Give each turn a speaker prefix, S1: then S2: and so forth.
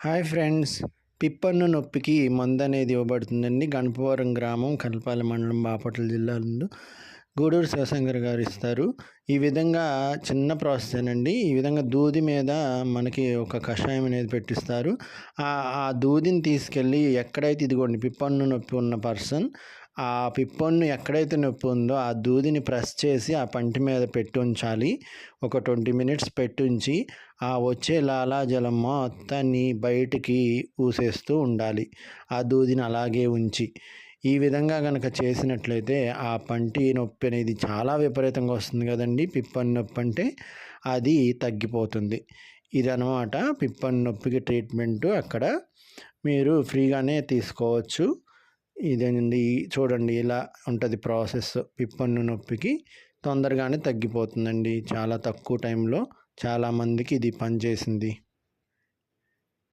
S1: Hi friends. పిప్పన్ను నొప్పికి మందు అనేది ఇవ్వబడుతుందండి. గణపవరం గ్రామం కల్పాల మండలం బాపట్ల జిల్లాలో గూడూరు శివశంకర్ గారు ఇస్తారు. ఈ విధంగా చిన్న ప్రాసెస్ అండి ఈ విధంగా దూది మీద మనకి ఒక కషాయం అనేది పెట్టిస్తారు. ఆ దూదిని తీసుకెళ్ళి ఎక్కడైతే ఇదిగోండి పిప్పన్ను నొప్పి ఉన్న పర్సన్ ఆ పిప్పన్ను ఎక్కడైతే నొప్పి ఉందో ఆ దూదిని ప్రెస్ చేసి ఆ పంటి మీద పెట్టి ఉంచాలి. ఒక ట్వంటీ మినిట్స్ పెట్టుంచి ఆ వచ్చే లాలాజలం మొత్తాన్ని బయటికి ఊసేస్తూ ఉండాలి. ఆ దూదిని అలాగే ఉంచి. ఈ విధంగా కనుక చేసినట్లయితే ఆ పంటి నొప్పి అనేది చాలా విపరీతంగా వస్తుంది కదండి. పిప్పని నొప్పి అంటే అది తగ్గిపోతుంది. ఇది పిప్పని నొప్పికి ట్రీట్మెంటు. అక్కడ మీరు ఫ్రీగానే తీసుకోవచ్చు. ఇదేనండి చూడండి ఇలా ఉంటుంది ప్రాసెస్. పిప్పన్ను నొప్పికి తొందరగానే తగ్గిపోతుందండి. చాలా తక్కువ టైంలో చాలామందికి ఇది పనిచేసింది.